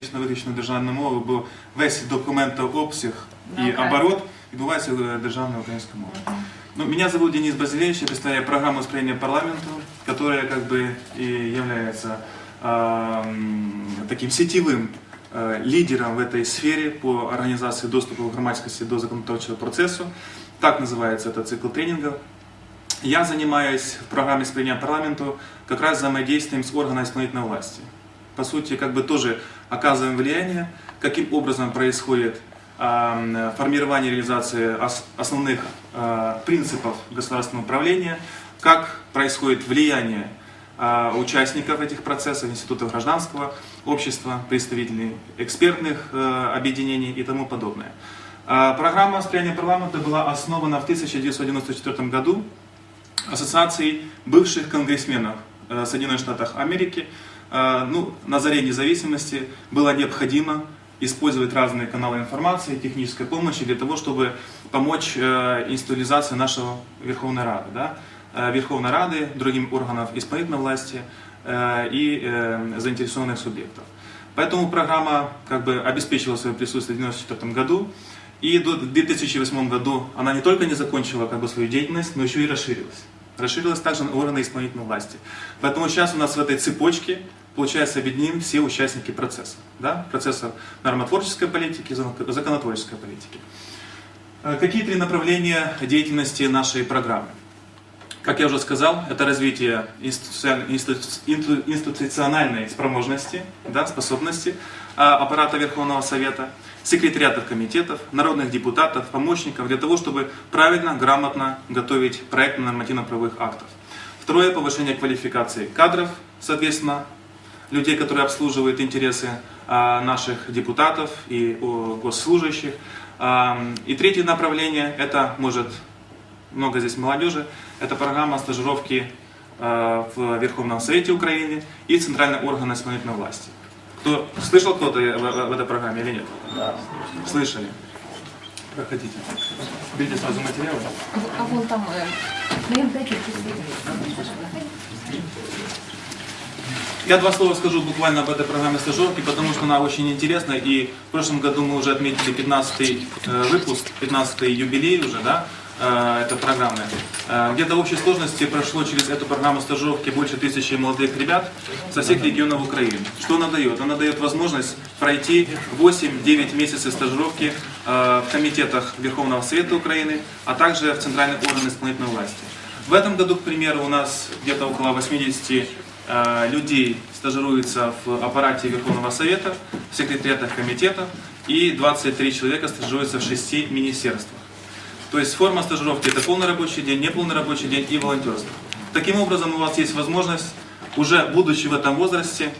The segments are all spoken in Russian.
Фактично виключно державною мовою, бо весь документообсяг і Добре. оборот відбувається е, державною українською мовою. Ну, меня зовут Денис Базилевич, я представляю программу управления парламенту, которая как бы и является а, м, таким сетевым э, лидером в этой сфере по организации доступа громадскости до законодательного процесса. Так называется этот цикл тренингов. Я занимаюсь в программе управления парламенту как раз взаимодействием с органами исполнительной власти. По сути, как бы тоже оказываем влияние, каким образом происходит формирование и реализация ос- основных а, принципов государственного управления, как происходит влияние а, участников этих процессов, институтов гражданского общества, представителей экспертных э, объединений и тому подобное. А, Программа «Восприятие парламента» была основана в 1994 году Ассоциацией бывших конгрессменов э, Соединенных Штатов Америки. Э, Ну, на заре независимости было необходимо использовать разные каналы информации, технической помощи для того, чтобы помочь э, институализации нашего Верховной Рады. Да? Э, Верховной Рады, другим органов исполнительной власти э, и заинтересованных субъектов. Поэтому программа как бы обеспечила свое присутствие в 1994 году. И до 2008 году она не только не закончила как бы, свою деятельность, но еще и расширилась. Расширилась также на органы исполнительной власти. Поэтому сейчас у нас в этой цепочке, получается, объединим все участники процесса. Да? Процесса нормотворческой политики, зак- законотворческой политики. Э, Какие три направления деятельности нашей программы? Как я уже сказал, это развитие институциональной спроможности, да, способности а, аппарата Верховного Совета, секретариатов комитетов, народных депутатов, помощников для того, чтобы правильно, грамотно готовить проект нормативно-правовых актов. Второе, повышение квалификации кадров, соответственно, людей, которые обслуживают интересы а, наших депутатов и госслужащих. И третье направление, это может много здесь молодежи, это программа стажировки э, в Верховном Совете Украины и Центральный орган исполнительной власти. Кто, слышал кто-то в, в- в этой программе или нет? Да. Слышали? Проходите. Берите сразу материалы. А, а вон там, э. Я два слова скажу буквально об этой программе стажировки, потому что она очень интересна. И в прошлом году мы уже отметили 15-й э, выпуск, 15-й юбилей уже, да, э, этой программы. Э, Где-то в общей сложности прошло через эту программу стажировки больше тысячи молодых ребят со всех регионов Украины. Что она дает? Она дает возможность пройти 8-9 месяцев стажировки э, в комитетах Верховного Совета Украины, а также в Центральных органах исполнительной власти. В этом году, к примеру, у нас где-то около 80 э, людей стажируется в аппарате Верховного Совета, в секретариатах комитетов, и 23 человека стажируются в 6 министерствах. То есть форма стажировки это полный рабочий день, неполный рабочий день и волонтерство. Таким образом у вас есть возможность, уже будучи в этом возрасте,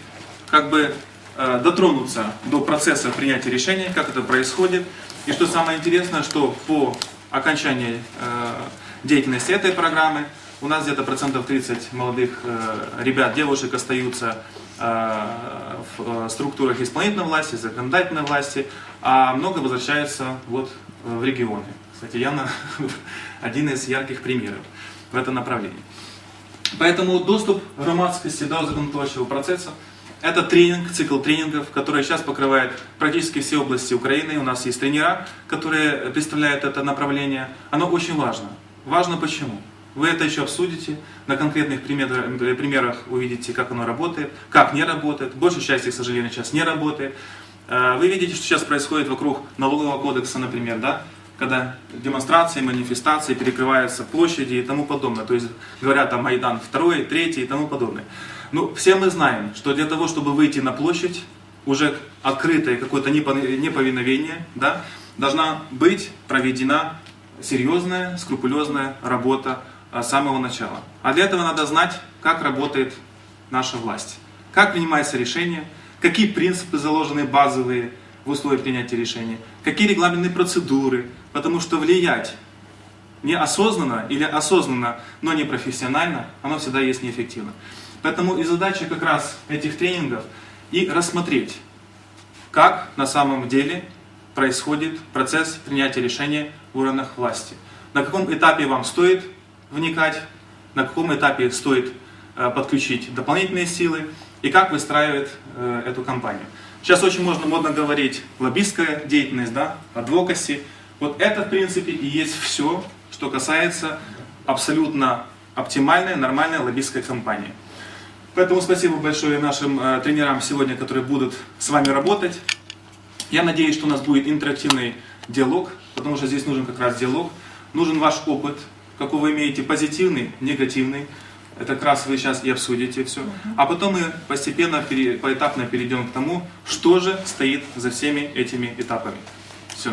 как бы э, дотронуться до процесса принятия решений, как это происходит. И что самое интересное, что по окончании э, деятельности этой программы у нас где-то процентов 30 молодых э, ребят, девушек остаются э, в э, структурах исполнительной власти, законодательной власти, а много возвращаются вот э, в регионы. Кстати, Яна один из ярких примеров в этом направлении. Поэтому доступ громадскости до законотворчего процесса – это тренинг, цикл тренингов, который сейчас покрывает практически все области Украины. У нас есть тренера, которые представляют это направление. Оно очень важно. Важно почему? Вы это еще обсудите, на конкретных пример- примерах увидите, как оно работает, как не работает. Большая часть, к сожалению, сейчас не работает. Э, Вы видите, что сейчас происходит вокруг налогового кодекса, например, да? Когда демонстрации, манифестации, перекрываются площади и тому подобное. То есть говорят там Майдан второй, третий и тому подобное. Ну, все мы знаем, что для того, чтобы выйти на площадь, уже открытое какое-то непо- неповиновение, да, должна быть проведена серьезная, скрупулезная работа а, с самого начала. А для этого надо знать, как работает наша власть, как принимается решение, какие принципы заложены базовые в условиях принятия решения, какие регламентные процедуры, потому что влиять неосознанно или осознанно, но не профессионально, оно всегда есть неэффективно. Поэтому и задача как раз этих тренингов и рассмотреть, как на самом деле происходит процесс принятия решения в органах власти. На каком этапе вам стоит вникать, на каком этапе стоит э, подключить дополнительные силы и как выстраивать э, эту кампанию. Сейчас очень можно модно говорить лоббистская деятельность, да, адвокаси. Вот это, в принципе, и есть все, что касается абсолютно оптимальной, нормальной лоббистской кампании. Поэтому спасибо большое нашим э, тренерам сегодня, которые будут с вами работать. Я надеюсь, что у нас будет интерактивный диалог, потому что здесь нужен как раз диалог. Нужен ваш опыт, какой вы имеете, позитивный, негативный. Это как раз вы сейчас и обсудите все. А потом мы постепенно, поэтапно перейдем к тому, что же стоит за всеми этими этапами. Все.